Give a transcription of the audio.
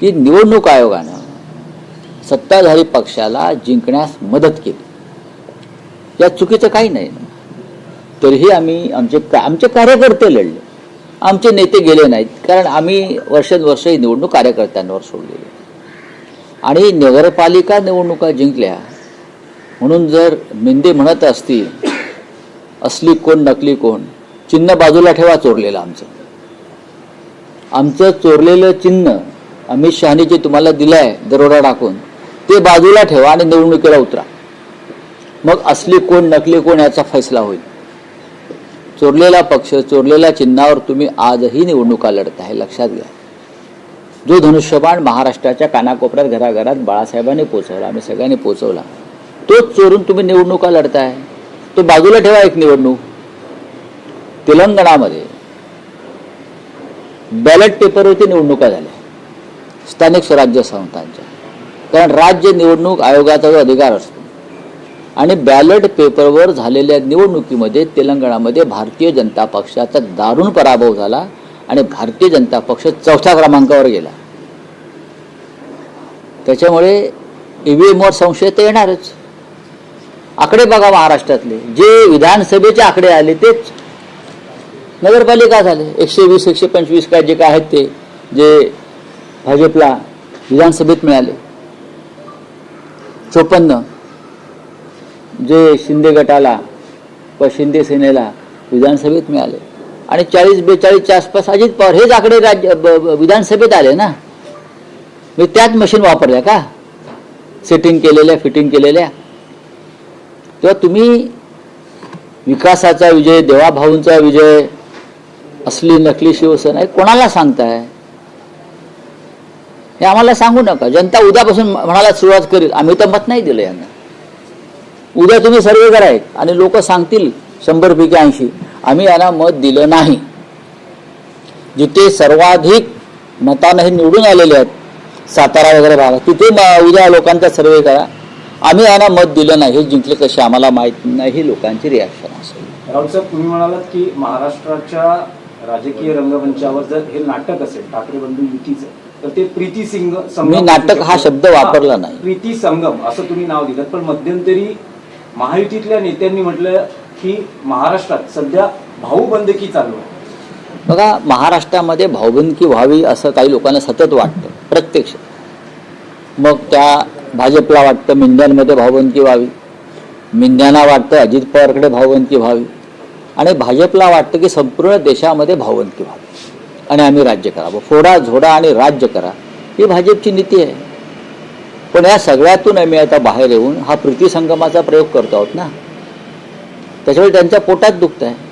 की निवडणूक आयोगानं सत्ताधारी पक्षाला जिंकण्यास मदत केली. या चुकीचं काही नाही. तरीही आम्ही आमचे आमचे कार्यकर्ते लढले. आमचे नेते गेले नाहीत. कारण आम्ही वर्षानुवर्ष ही निवडणूक कार्यकर्त्यांवर सोडलेली. आणि नगरपालिका निवडणुका जिंकल्या. म्हणून जर मेंदे म्हणत असतील असली कोण नकली कोण चिन्ह बाजूला ठेवा चोरलेलं आमचं. आमचं चोरलेलं चिन्ह अमित शहाने जे तुम्हाला दिलं आहे दरोडा टाकून ते बाजूला ठेवा आणि निवडणुकीला उतरा. मग असली कोण नकली कोण याचा फैसला होईल. चोरलेला पक्ष चोरलेल्या चिन्हावर तुम्ही आजही निवडणुका लढत आहे लक्षात घ्या. जो धनुष्यबाण महाराष्ट्राच्या कानाकोपऱ्यात घराघरात बाळासाहेबांनी पोचवला आम्ही सगळ्यांनी पोचवला तोच चोरून तुम्ही निवडणुका लढताय. तो बाजूला ठेवा एक निवडणूक. तेलंगणामध्ये बॅलेट पेपरवरती निवडणुका झाल्या. स्थानिक स्वराज्य संस्थांच्या. कारण राज्य निवडणूक आयोगाचा जो अधिकार असतो आणि बॅलेट पेपरवर झालेल्या निवडणुकीमध्ये तेलंगणामध्ये भारतीय जनता पक्षाचा दारुण पराभव झाला आणि भारतीय जनता पक्ष चौथ्या क्रमांकावर गेला. त्याच्यामुळे ईव्हीएमवर संशय तर येणारच. आकडे बघा महाराष्ट्रातले. जे विधानसभेचे आकडे आले तेच. नगरपालिका झाले. एकशे वीस एकशे पंचवीस काय जे काय आहेत ते. जे भाजपला विधानसभेत मिळाले. चोपन्न. जे शिंदे गटाला व शिंदे सेनेला विधानसभेत मिळाले. आणि चाळीस बेचाळीसच्या आसपास अजित पवार हेच आकडे राज्य विधानसभेत आले ना? मी त्याच मशीन वापरल्या का? सेटिंग केलेल्या फिटिंग केलेल्या. तेव्हा तुम्ही विकासाचा विजय देवाभाऊंचा विजय असली नकली शिवसेना हे कोणाला सांगताय? हे आम्हाला सांगू नका. जनता उद्यापासून म्हणायला सुरुवात करेल. आम्ही तर मत नाही दिलं यांना. उद्या तुम्ही सर्वे कराय आणि लोक सांगतील शंभर पैकी ऐंशी. आम्ही यांना मत दिलं नाही. जिथे सर्वाधिक मतानं हे निवडून आलेले आहेत सातारा वगैरे भागात तिथे उद्या लोकांचा सर्वे करा. आम्ही यांना मत दिलं नाही. हे जिंकले कसे? आम्हाला माहीत नाही. ही लोकांची रिॲक्शन असेल राहुल साहेब तुम्ही म्हणालात की महाराष्ट्राच्या राजकीय रंगमंचावर जर हे नाटक असेल ठाकरे बंधू युतीचं तर ते प्रीती सिंग संगम मी नाटक हा. शब्द वापरला नाही. प्रीती संगम असं तुम्ही नाव दिलं. पण मध्यंतरी महायुतीतल्या नेत्यांनी म्हटलं की महाराष्ट्रात सध्या भाऊबंदकी चालू आहे. बघा महाराष्ट्रामध्ये भाऊबंदकी व्हावी असं काही लोकांना सतत वाटतं प्रत्यक्ष. मग त्या भाजपला वाटतं मिंद्यांमध्ये भाऊबंदकी व्हावी. मिंद्यांना वाटतं अजित पवारकडे भाऊबंदकी व्हावी. आणि भाजपला वाटतं की संपूर्ण देशामध्ये भाऊबंदकी व्हावी. आणि आम्ही राज्य करावं फोडा झोडा आणि राज्य करा. ही भाजपची नीती आहे. पण या सगळ्यातून आम्ही आता बाहेर येऊन हा प्रीतिसंगमाचा प्रयोग करतो आहोत ना? त्याच्यामुळे त्यांच्या पोटात दुखत आहे